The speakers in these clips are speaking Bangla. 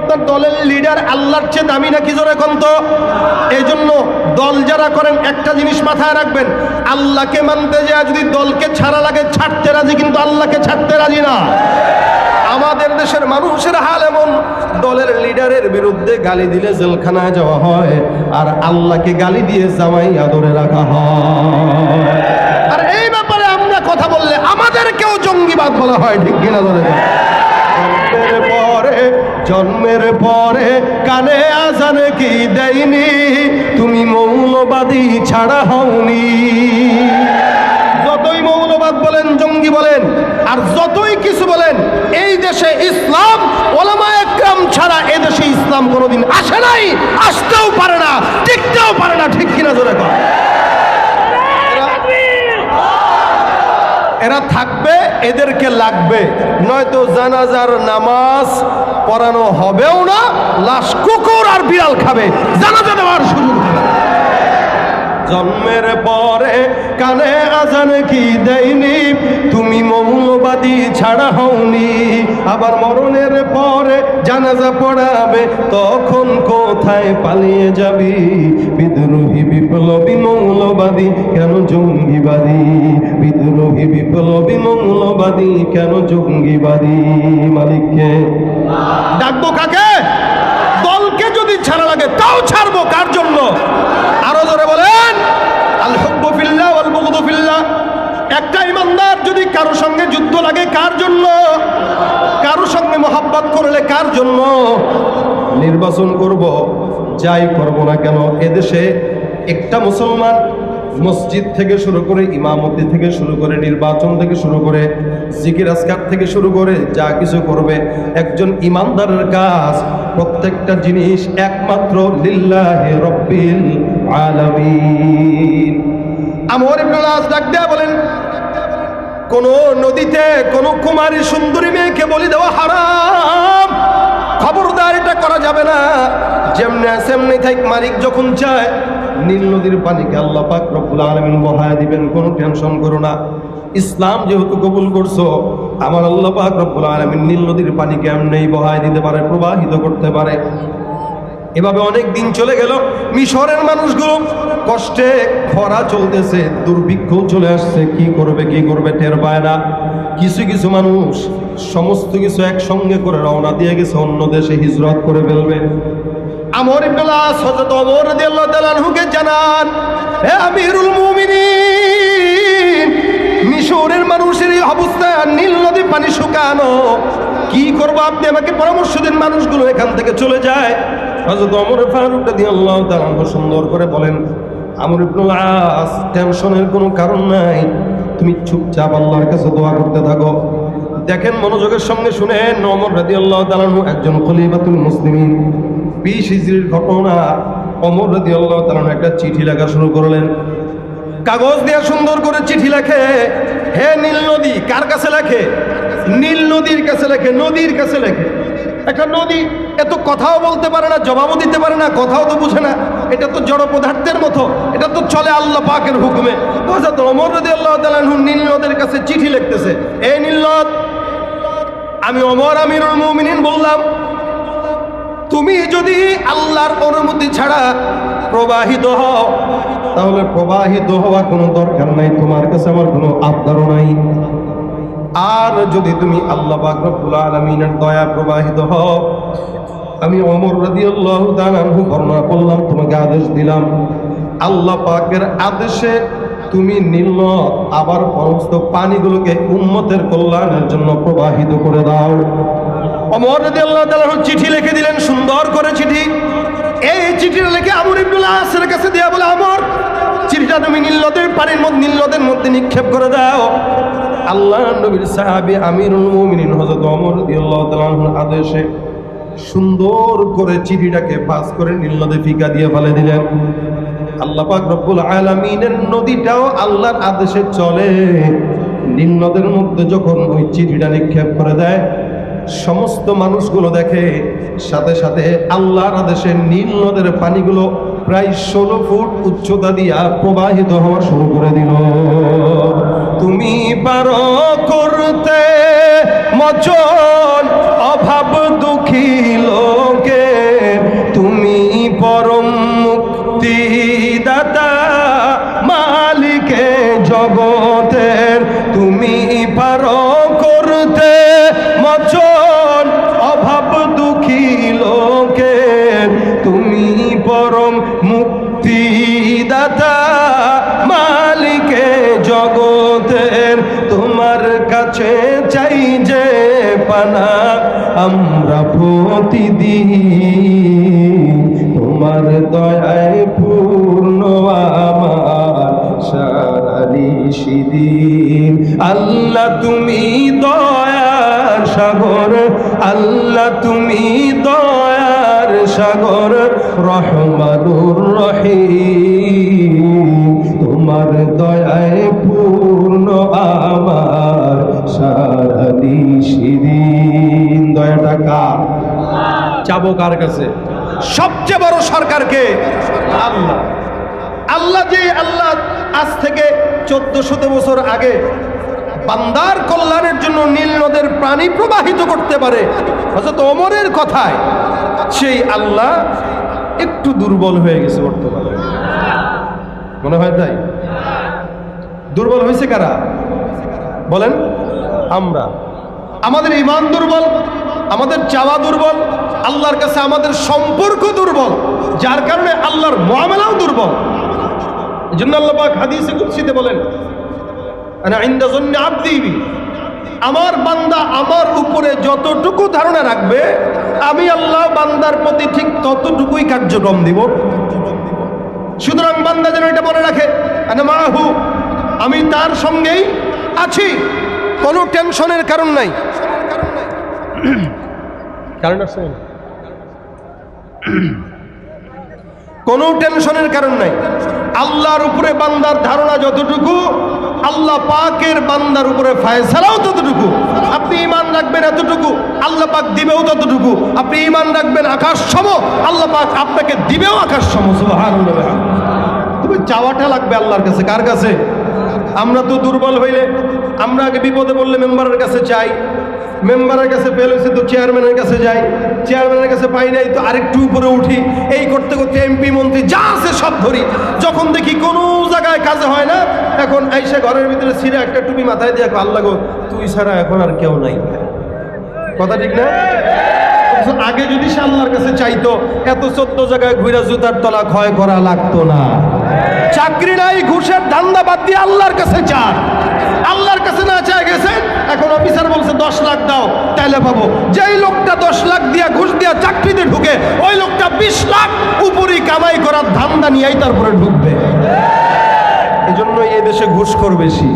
আপনার দলের লিডার আল্লাহর চেয়ে দামি নাকি জোরে কোন তো? এই জন্য দল যারা করেন, একটা জিনিস মাথায় রাখবেন, আল্লাহকে মানতে যায় যদি দলকে ছাড়া লাগে, ছাড়তে রাজি, কিন্তু আল্লাহকে ছাড়তে রাজি না। আমাদের দেশের মানুষের হাল এমন, দলের লিডারের বিরুদ্ধে গালি দিলে জেলখানায় যাওয়া হয়, আর আল্লাহকে গালি দিয়ে জামাই আদরে রাখা হয়। আর এই ব্যাপারে আমরা কথা বললে আমাদেরকেও জঙ্গিবাদ বলা হয়, ঠিক কিনা ধরে? জন্মের পরে কানে আজানে কি দেয়নি? তুমি মৌলবাদী ছাড়া হওনি। যতই মৌলবাদ বলেন, জঙ্গি বলেন, আর যতই কিছু বলেন, এই দেশে ইসলাম ওলামা একরাম ছাড়া এদেশে ইসলাম কোনোদিন আসে নাই, আসতেও পারে না, টিকতেও পারে না, ঠিক কিনা জোরে কর এরা থাকবে এদেরকে লাগবে নয়তো জানাজার নামাজ পড়ানো হবেও না, লাশ কুকুর আর বিড়াল খাবে জানাজা দেওয়ার সুযোগ। জন্মের পরে কানে আজান কি দেয়নি? তুমি মৌলবাদী ছাড়া হওনি। আবার মরণের পরে জানাজা পড়াবে, তখন কোথায় পালিয়ে যাবি? বিদ্রোহী বিপ্লবী মৌলবাদী কেন জঙ্গিবাদী? বিদ্রোহী বিপ্লবী মৌলবাদী কেন জঙ্গিবাদী? মালিককে ডাকবো কাকে? দলকে যদি ছাড়া লাগে, তাও ছাড়বো। কার জন্য? আরও ধরে বলেন ইমানদার যদি কারও সঙ্গে যুদ্ধ লাগে কার জন্য? কারও সঙ্গে মোহাব্বত করলে কার জন্য? নির্বাচন করব, যাই করব না কেন? এদেশে একটা মুসলমান মসজিদ থেকে শুরু করে ইমামতি থেকে শুরু করে নির্বাচন থেকে শুরু করে জিকির আসকার থেকে শুরু করে যা কিছু করবে, একজন ইমানদারের কাজ প্রত্যেকটা জিনিস একমাত্র লিল্লাহে রব্বিল আলামিন। আমর ইবনুল আস ডাক দেয়া বলেন কোন নদীতে কোন কুমারী সুন্দরী মেয়েকে বলি দেওয়া হারাম। খবরদার এটা করা যাবে না। যেমনি সেমনি থাক মালিক যখন চায়, নীল নদীর পানিকে আল্লাহ পাক রব্বুল আলামিন বহায় দিবেন, কোনো টেনশন করো না। ইসলাম যেহেতু কবুল করছ, আমার আল্লাহ পাক রব্বুল আলামিন নীল নদীর পানিকে এমনি বহায় দিতে পারে, প্রবাহিত করতে পারে। এভাবে অনেক দিন চলে গেল, মিশরের মানুষগুলো কষ্টে খরা চলতেছে, দুর্ভিক্ষ চলে আসছে, কি করবে কি করবে, টের পায় না। কিছু কিছু মানুষ সমস্ত কিছু একসঙ্গে করে রওনা দিয়ে গেছে, অন্য দেশে হিজরত করে ফেলবে। আমর হযরত ওমর রাদিয়াল্লাহু তাআলা জানান হে আমিরুল মুমিনিন, মিশরের মানুষের এই অবস্থা, নীল নদী পানি শুকানো, কি করব আপনি? আমাকে পরামর্শ দিন, মানুষগুলো এখান থেকে চলে যায়। হযরত ওমর ফারুক রাদিয়াল্লাহু তাআলা সুন্দর করে বলেন, আমর ইবনুল আস টেনশনের কোনো কারণ নাই। তুমি চুপচাপ আল্লাহর কাছে দোয়া করতে থাকো। দেখেন মনোযোগের সঙ্গে শুনেন ওমর রাদিয়াল্লাহু তাআলা একজন খলিফাতুল মুসলিমিন। বিশ হিজরির ঘটনা অমর রাদি আল্লাহ তালা একটা চিঠি লেখা শুরু করলেন। কাগজ দিয়ে সুন্দর করে চিঠি লেখে, হে নীল নদী, কার কাছে লেখে? নীল নদীর কাছে লেখে, নদীর কাছে লেখে। একটা নদী এত কথাও বলতে পারে না, জবাবও দিতে পারে না, কথাও তো বুঝে না। এটা তো জড় পদার্থের মতো, এটা তো চলে আল্লাহ পাকের হুকুমে। তো রাদি আল্লাহ তালাহু নীল নদের কাছে চিঠি লিখতেছে এই নীলনদ আমি অমর আমিরুল মুমিনিন বললাম, তুমি যদি আল্লাহর অনুমতি ছাড়া প্রবাহিত হও, তাহলে প্রবাহিত হওয়া কোনো দরকার নাই, তোমার কাছে আমার কোনো আবদারও নাই। আর যদি তুমি আল্লাহ পাক রব্বুল আলামিনের দয়া প্রবাহিত হও আমি অমর রাদিয়াল্লাহু তাআলা আনহু বর্ণনা করলাম, তোমাকে আদেশ দিলাম। আল্লাহ পাকের আদেশে তুমি নীল আবার সমস্ত পানিগুলোকে উম্মতের কল্যাণের জন্য প্রবাহিত করে দাও। অমর রাদিয়াল্লাহু তাআলা আনহু চিঠি লিখে দিলেন, সুন্দর করে চিঠি। এই চিঠিটা লিখে আমর ইবনুল আসের কাছে দেয়া বলে আমর চিঠিটা তুমি নীল নদের পানির মধ্যে, নীল নদের মধ্যে নিক্ষেপ করে দাও। আল্লাহ নবীর সাহাবী আমিরুল মুমিনিন হযরত ওমর রাদিয়াল্লাহু আদেশে সুন্দর করে চিঠিটাকে পাস করে নীল নদে ফিকা দিয়ে ফেলে দিলেন। আল্লাহ পাক রব্বুল আলামিনের নদীটাও আল্লাহর আদেশে চলে। নীল নদের মধ্যে যখন ওই চিঠিটা নিক্ষেপ করে দেয়, সমস্ত মানুষগুলো দেখে, সাথে সাথে আল্লাহর আদেশে নীল নদের পানিগুলো প্রায় ষোলো ফুট উচ্চতা দিয়া প্রবাহিত হওয়া শুরু করে দিল। তুমি পারো করতে মচন পানা আমরা প্রতিদিন তোমার দয়ায় পূর্ণ আমার সারানি সিদিন আল্লাহ তুমি দয়ার সাগর, আল্লাহ তুমি দয়ার সাগর, রহমানুর রহিম। চাবো কার কাছে? সবচেয়ে বড় সরকারকে আল্লাহ। আল্লাহ যে, আল্লাহ আজ থেকে চোদ্দশত বছর আগে বান্দার কল্যাণের জন্য নীল নদের প্রাণী প্রবাহিত করতে পারে। হয়তো ওমরের কথায়, সেই আল্লাহ একটু দুর্বল হয়ে গেছে বর্তমানে। মনে হয় তাই? দুর্বল হয়েছে কারা? বলেন, আমরা। আমাদের ইমান দুর্বল আমাদের চাওয়া দুর্বল, আল্লাহর কাছে আমাদের সম্পর্ক দুর্বল, যার কারণে আল্লাহর মামলাও দুর্বল। এই হাদিসে কুৎসিতে বলেন, আনা ইনদা জন্নি আব্দি আমার বান্দা আমার উপরে যতটুকু ধারণা রাখবে, আমি আল্লাহ বান্দার প্রতি ঠিক ততটুকুই কার্যক্রম দিব। সুতরাং বান্দা যেন এটা মনে রাখে মাহু আমি তার সঙ্গেই আছি, কোনো টেনশনের কারণ নাই। কারণ আছে কোনো? টেনশনের কারণ নাই। আল্লাহর উপরে বান্দার ধারণা যতটুকু, আল্লাহ পাকের বান্দার উপরে ফায়সালাও ততটুকু। আপনি ইমান রাখবেন এতটুকু, আল্লাহ পাক দিবেও ততটুকু। আপনি ইমান রাখবেন আকাশ সম আল্লাহ পাক আপনাকে দিবেও আকাশ সম তবে চাওয়াটা লাগবে আল্লাহর কাছে। কার কাছে? আমরা তো দুর্বল হইলে, আমরা আগে বিপদে বললে মেম্বারের কাছে চাই মেম্বারের কাছে ফেল হয়েছে তো চেয়ারম্যানের কাছে যাই। চেয়ারম্যানের কাছে পাই নাই তো আরেকটু উপরে উঠি। এই করতে করতে এমপি মন্ত্রী যা আছে সব ধরি। যখন দেখি কোনো জায়গায় কাজে হয় না, এখন আইসে ঘরের ভিতরে ছিঁড়ে একটা টুপি মাথায় দিয়ে আল্লাহ গো, তুই ছাড়া এখন আর কেউ নাই। কথা ঠিক না? আগে যদি সে আল্লাহর কাছে চাইতো, এত চোদ্দ জায়গায় ঘুরে জুতার তলা ক্ষয় করা লাগতো না। চাকরি নাই, ঘুষের ধান্দা বাদ দিয়ে আল্লাহর কাছে চান। আল্লাহর কাছে না চায় গেছেন এখন অফিসার বলছে, দশ লাখ দাও, তাইলে পাবো। যেই লোকটা দশ লাখ দিয়া ঘুষ দিয়া চাকরিতে ঢুকে, ওই লোকটা বিশ লাখ উপরই কামাই করার ধান্দা নিয়েই তারপরে ঢুকবে। এই জন্য এই দেশে ঘুষখোর বেশি।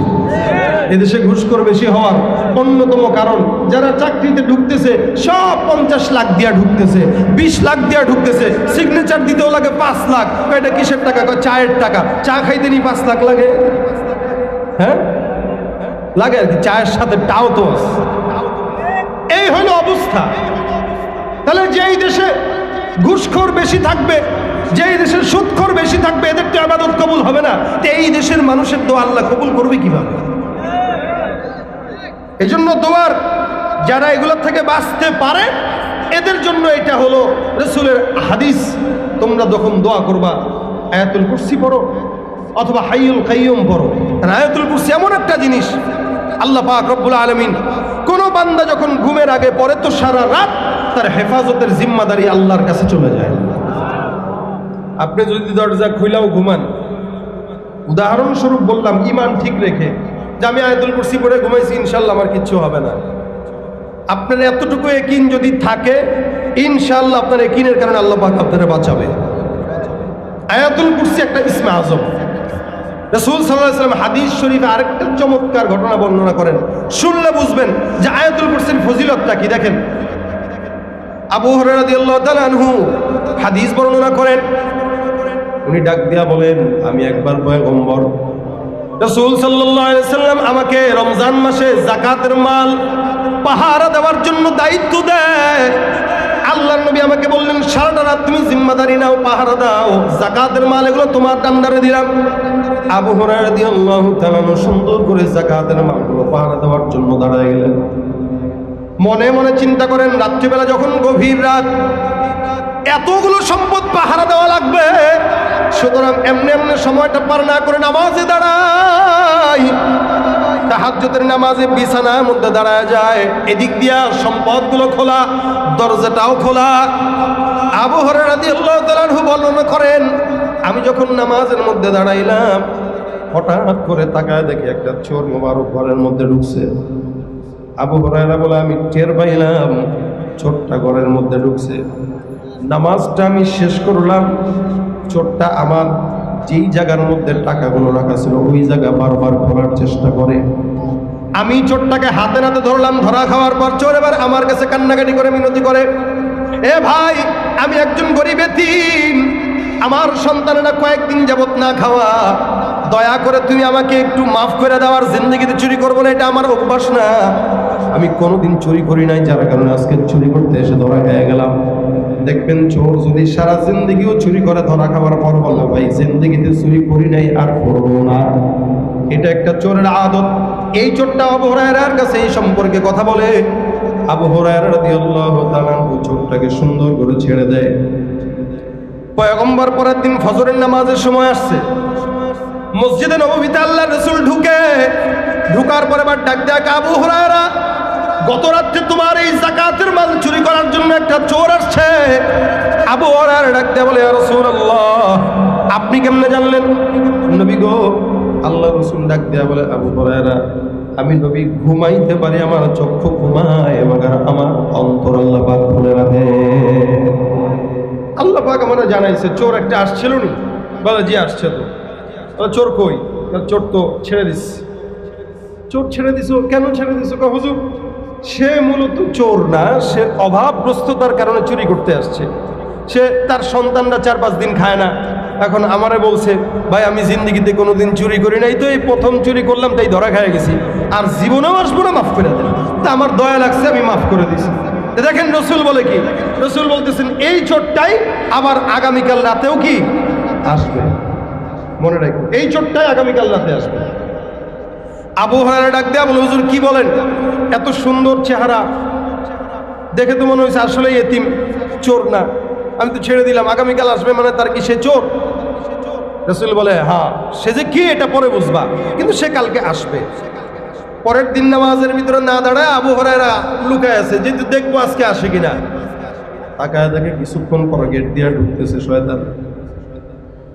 এদেশে ঘুষখোর বেশি হওয়ার অন্যতম কারণ, যারা চাকরিতে ঢুকতেছে, সব পঞ্চাশ লাখ দিয়া ঢুকতেছে, বিশ লাখ দিয়া ঢুকতেছে সিগনেচার দিতেও লাগে পাঁচ লাখ। এটা কিসের টাকা? চায়ের টাকা। চা খাইতে নি পাঁচ লাখ লাগে? হ্যাঁ? লাগে আর কি, চায়ের সাথে টাও তো এই হলো অবস্থা। তাহলে যেই দেশে ঘুষখোর বেশি থাকবে, যেই দেশের সুদখোর বেশি থাকবে, এদের তো আবাদত কবুল হবে না। তো এই দেশের মানুষের দোয়া আল্লাহ কবুল করবে কীভাবে? এই জন্য দোয়ার যারা এগুলোর থেকে বাঁচতে পারে, এদের জন্য এটা হলো রসুলের হাদিস। তোমরা যখন দোয়া করবা, আয়াতুল কুরসি পড়ো, অথবা হাইয়ুল কাইয়ুম পড়ো। আয়াতুল কুরসি এমন একটা জিনিস আল্লাহ পাক রব্বুল আলমিন, কোনো বান্দা যখন ঘুমের আগে পড়ে তো সারা রাত তার হেফাজতের জিম্মাদারি আল্লাহর কাছে চলে যায়। আপনি যদি দরজা খুইলাও ঘুমান, উদাহরণস্বরূপ বললাম ইমান ঠিক রেখে যে আমি আয়াতুল কুরসি পড়ে ঘুমাইছি ইনশাল্লাহ আমার কিচ্ছু হবে না। আপনার এতটুকু একিন যদি থাকে ইনশাল্লাহ আপনার একিনের কারণে আল্লাহ পাক আপনারা বাঁচাবে। আয়াতুল কুরসি একটা ইসমে আজম। রসুল সাল্লাম হাদিস শরীফে আরেকটা চমৎকার ঘটনা বর্ণনা করেন। শুনলে বুঝবেন যে আয়াতুল কুরসির ফজিলতটা কি, দেখেন। আবু আনহু হাদিস বর্ণনা করেন। উনি ডাক দিয়া বলেন, আমি একবার পয়গম্বর। রসুল সাল্লাম আমাকে রমজান মাসে জাকাতের মাল, পাহারা দেওয়ার জন্য দায়িত্ব দেয়। আল্লাহ নবী আমাকে বললেন, সারাটা রাত তুমি জিম্মাদারি নাও, পাহারা দাও জাকাতের মাল এগুলো তোমার ডান্ডারে দিলাম। সুন্দর করে পাহারা দেওয়ার জন্য মনে মনে চিন্তা করেন, রাত্রিবেলা যখন গভীর রাত, এতগুলো সম্পদ পাহারা দেওয়া লাগবে, সুতরাং এমনি এমনি সময়টা পার না করে নামাজে দাঁড়াই নামাজে বিছানার মধ্যে দাঁড়ায় যায়, এদিক দিয়া সম্পদগুলো খোলা, দরজাটাও খোলা। আবু হরাদি আল্লাহ তালাহু বর্ণনা করেন আমি যখন নামাজের মধ্যে দাঁড়াইলাম, হঠাৎ করে তাকায় দেখি একটা চোর মোবারক ঘরের মধ্যে ঢুকছে। আবু হরাইরা বলে, আমি টের পাইলাম, চোরটা ঘরের মধ্যে ঢুকছে। নামাজটা আমি শেষ করলাম, চোরটা আমার যেই জায়গার মধ্যে টাকাগুলো রাখা ছিল, ওই জায়গা বারবার খোলার চেষ্টা করে। আমি চোরটাকে হাতে নাতে ধরলাম, ধরা খাওয়ার পর চোর এবার আমার কাছে কান্নাকাটি করে, মিনতি করে, এ ভাই, আমি একজন গরিব এতিম আমার সন্তানেরা কয়েকদিন যাবত না খাওয়া, দয়া করে তুমি আমাকে একটু মাফ করে দেওয়ার জিন্দগিতে চুরি করব না, এটা আমার অভ্যাস না। আমি কোনোদিন চুরি করি নাই, যার কারণে আজকে চুরি করতে এসে ধরা খেয়ে গেলাম। দেখবেন চোর যদি সারা জিন্দগিও চুরি করে ধরা খাওয়ার পর বলে, ভাই, জিন্দগিতে চুরি করি নাই, আর করব না। এটা একটা চোরের আদত। এই চোরটা আবু হরায়রার কাছে এই সম্পর্কে কথা বলে। আবু হরায়রা রাদিয়াল্লাহু তাআলা আনহু চোরটাকে সুন্দর করে ছেড়ে দেয়। পয়গম্বর পরের দিন ফজরের নামাজের সময় আসছে। মসজিদে নববীতে আল্লাহ রসুল ঢুকে, ঢুকার পরে আবার ডাক দেয়, আবু হরায়রা, গত রাত্রে তোমার এই জাকাতের মাল চুরি করার জন্য একটা চোর আসছে। আবু হরায়রা ডাক দেয়, বলে রসুল আল্লাহ আপনি কেমনে জানলেন? নবী গো আল্লাহ রসুল ডাক দেয়া, বলে, আবু হরায়রা, আমি নবী ঘুমাইতে পারি, আমার চক্ষু ঘুমায়, মগার আমার অন্তর আল্লাহ পাক খুলে রাখে। আল্লাহ পাক আমার জানাইছে, চোর একটা আসছিল নি? বলে জি আসছে তো। চোর কই? চোর তো ছেড়ে দিস চোর ছেড়ে দিস কেন ছেড়ে দিস কা হুজুর, সে মূলত চোর না, সে অভাবগ্রস্ততার কারণে চুরি করতে আসছে। সে তার সন্তানরা চার পাঁচ দিন খায় না। এখন আমারে বলছে, ভাই, আমি জিন্দিগিতে কোনোদিন চুরি করি নাই তো, এই প্রথম চুরি করলাম, তাই ধরা খায় গেছি। আর জীবনেও আসব না, মাফ করে দেন। তা আমার দয়া লাগছে, আমি মাফ করে দিছি। দেখেন রসুল বলে কি? রসুল বলতেছেন, এই চোরটাই আবার আগামীকাল রাতেও কি আসবে? মনে রাখো, এই চোরটাই আগামীকাল রাতে আসবে। আবু হরারা ডাক দেয়া বলে, হুজুর, কি বলেন? এত সুন্দর চেহারা। দেখে তো মনে হয়েছে আসলে এতিম চোর না। আমি তো ছেড়ে দিলাম, আগামীকাল আসবে মানে তার কি সে চোর? রসুল বলে হ্যাঁ সে যে কি এটা পরে বুঝবা, কিন্তু সে কালকে আসবে। পরের দিন নামাজের ভিতরে না দাঁড়ায় আবু হরাইরা লুকায় আছে, যে দেখব আজকে আসে কিনা। তাকায় দেখে কিছুক্ষণ পর গেট দিয়ে ঢুকতেছে শয়তান।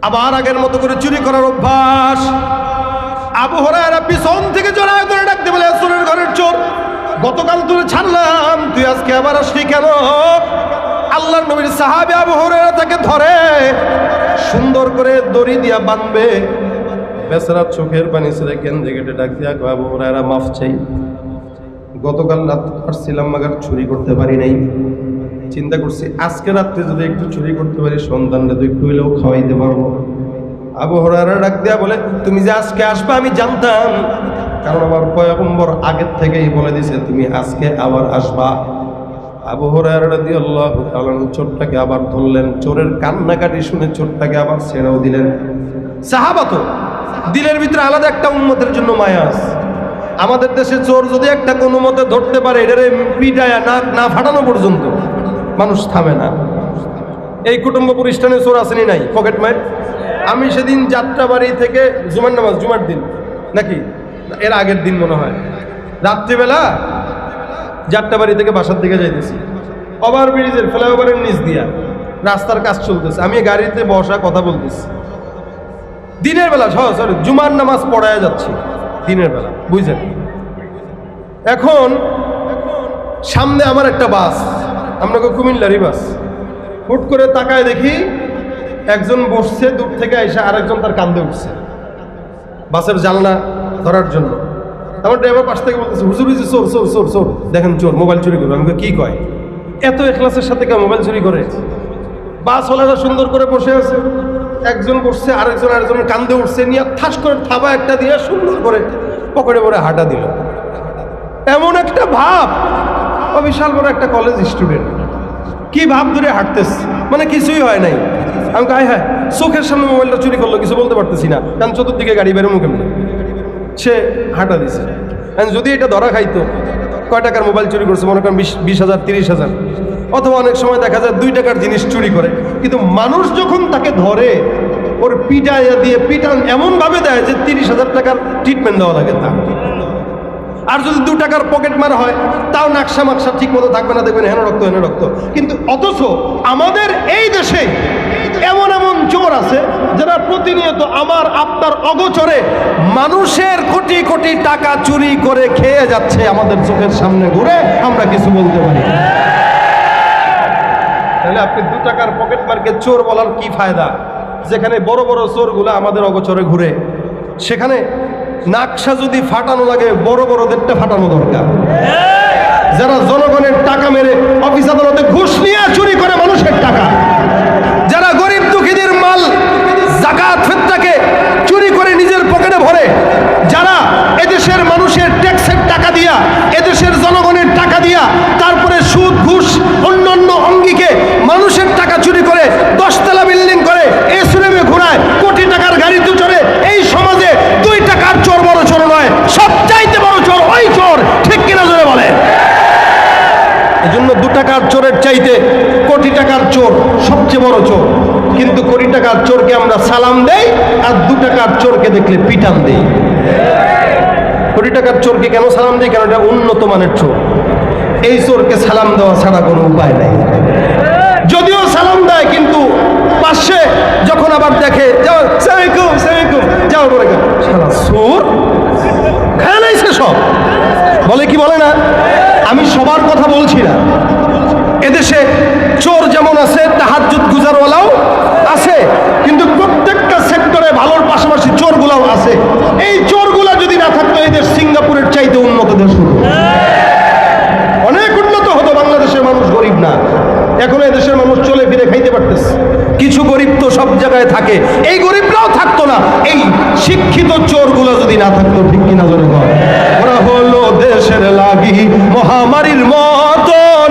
আবার আগের মতো করে চুরি করার অভ্যাস। আবু হরাইরা পিছন থেকে জড়ায় ধরে ডাকতে বলে চোরের ঘরের চোর, গতকাল তুই ছাড়লাম, তুই আজকে আবার আসলি কেন? আল্লাহর নবীর সাহাবি আবু হরাইরা তাকে ধরে, সুন্দর করে দড়ি দিয়া বাঁধবে। বেচারা চোখের পানি ছেড়ে কেন্দ্রে কেটে ডাক দিয়া আবু হরাইরা মাফ চাই। গতকাল রাত আসছিলাম, মাগার চুরি করতে পারি নাই। চিন্তা করছি, আজকে রাত্রে যদি একটু চুরি করতে পারি, সন্তানরা তো একটু হইলেও খাওয়াইতে পারব। আবু হরারা ডাক দেয়া বলে, তুমি যে আজকে আসবে, আমি জানতাম। কারণ আমার পয়গম্বর আগের থেকেই বলে দিছে, তুমি আজকে আবার আসবা। আবু হরারা দিয়ে আল্লাহ চোরটাকে আবার ধরলেন। চোরের কান্নাকাটি শুনে চোরটাকে আবার ছেড়েও দিলেন। সাহাবাত দিলের ভিতরে আলাদা একটা উন্মতের জন্য মায়া আছে। আমাদের দেশে চোর যদি একটা কোনো মতে ধরতে পারে, এটারে পিটায়া না না ফাটানো পর্যন্ত মানুষ থামে না। এই কুটুম্ব প্রতিষ্ঠানে চোর আসেনি নাই? পকেট মার আমি সেদিন যাত্রাবাড়ি থেকে জুমার নামাজ, জুমার দিন, নাকি? এর আগের দিন মনে হয়। রাত্রিবেলা যাত্রা বাড়ি থেকে বাসার দিকে যাইতেছি। ওভার ব্রিজের ফ্লাইওভারের নিচ দিয়া রাস্তার কাজ চলতেছে। আমি গাড়িতে বসা কথা বলতেছি। দিনের বেলা, সরি জুমার নামাজ পড়ায় যাচ্ছি, দিনের বেলা বুঝলেন এখন, সামনে আমার একটা বাস আপনাকে কুমিল্লারই বাস। হুট করে তাকায় দেখি একজন বসছে, দূর থেকে এসে আরেকজন তার কান্দে উঠছে। বাসের জানলা ধরার জন্য। আমার ড্রাইভার পাশ থেকে বলতেছে, হুজুর হুজুর, চোর চোর চোর চোর, দেখেন চোর, মোবাইল চুরি করবে আমাকে কী কয়? এত এখলাসের সাথে কেউ মোবাইল চুরি করে? বাস ওলারা সুন্দর করে বসে আছে। একজন করছে, আরেকজন আরেকজনের কান্দে উঠছে, নিয়ে ঠাস করে থাবা একটা দিয়ে সুন্দর করে পকেটে পরে হাঁটা দিল। এমন একটা ভাব বিশাল বড় একটা কলেজ স্টুডেন্ট কি ভাব ধরে হাঁটতেছে? মানে কিছুই হয় নাই। আমি কাই হ্যাঁ চোখের সামনে মোবাইলটা চুরি করল, কিছু বলতে পারতেছি না। কারণ চতুর্দিকে গাড়ি বেরো মুখে সে হাঁটা দিছে। যদি এটা ধরা খাইতো, কয় টাকার মোবাইল চুরি করছে? মনে করেন বিশ বিশ হাজার, তিরিশ হাজার। অথবা অনেক সময় দেখা যায় দুই টাকার জিনিস চুরি করে। কিন্তু মানুষ যখন তাকে ধরে, ওর পিটাইয়া দিয়ে পিটান এমনভাবে দেয় যে তিরিশ হাজার টাকার ট্রিটমেন্ট দেওয়া লাগে তা আর যদি দু টাকার পকেট মারা হয়, তাও নাকশা মাকশা ঠিক মতো থাকবে না, দেখবেন হেন রক্ত হেন রক্ত। কিন্তু অথচ আমাদের এই দেশে এমন এমন চোর আছে যারা প্রতিনিয়ত আমার, আপনার অগোচরে মানুষের কোটি কোটি টাকা চুরি করে খেয়ে যাচ্ছে আমাদের চোখের সামনে ঘুরে, আমরা কিছু বলতে পারি। তাহলে আপনি দু টাকার পকেট মার্কে চোর বলার কি ফায়দা? যেখানে বড় বড় চোরগুলো আমাদের অগচরে ঘুরে। সেখানে নাকশা যদি ফাটানো লাগে, বড় বড়দেরটা ফাটানো দরকার। যারা জনগণের টাকা মেরে অফিস আদালতে ঘুষ নিয়ে চুরি করে মানুষের টাকা যারা গরিব দুঃখীদের মাল জাকাত ফেতরাকে চুরি করে নিজের পকেটে ভরে যারা এদেশের মানুষের ট্যাক্সের টাকা দিয়া এদেশের জনগণের টাকা দিয়া তারপরে সুদ ঘুষ অন্যান্য অঙ্গিকে মানুষের টাকা চুরি করে দশতলা বিল্ডিং করে এসুরেমে ঘোরায় কোটি টাকার গাড়িতে চড়ে এই সমাজে দুই টাকার চোর বড় চোর নয় সবচাইতে বড় চোর ওই চোর ঠিক কিনা জোরে বলে এজন্য দু টাকার চোরের চাইতে কোটি টাকার চোর সবচেয়ে বড় চোর কিন্তু কোটি টাকার চোরকে আমরা সালাম দেই আর দু টাকার চোরকে দেখলে পিটান দেই। কোটি টাকার চোরকে কেন সালাম দেই? কেন এটা উন্নত মানের চোর। এই চোরকে সালাম দেওয়া ছাড়া কোনো উপায় নাই। যদিও সালাম দেয়, কিন্তু পাশে যখন আবার দেখে, যাও সালামালাইকুম সালামালাইকুম যাও করে সালা চোর। খেয়ে নাইছে সব। বলে কি বলে না? আমি সবার কথা বলছি না। এদেশে চোর যেমন আছে তাহাজুদ গুজারওয়ালাও আছে কিন্তু প্রত্যেকটা সেক্টরে ভালোর পাশাপাশি চোরগুলাও আছে এই চোরগুলা যদি না থাকতো এই দেশ সিঙ্গাপুরের চাইতে উন্নত দেশ হতো অনেক উন্নত হতো বাংলাদেশের মানুষ গরিব না এখন এই দেশের মানুষ চলে ফিরে খাইতে পারতেছে কিছু গরিব তো সব জায়গায় থাকে। এই গরিবরাও থাকতো না। এই শিক্ষিত চোরগুলো যদি না থাকতো, ঠিক কিনা জোরে হলো দেশের লাগি মহামারীর মতন।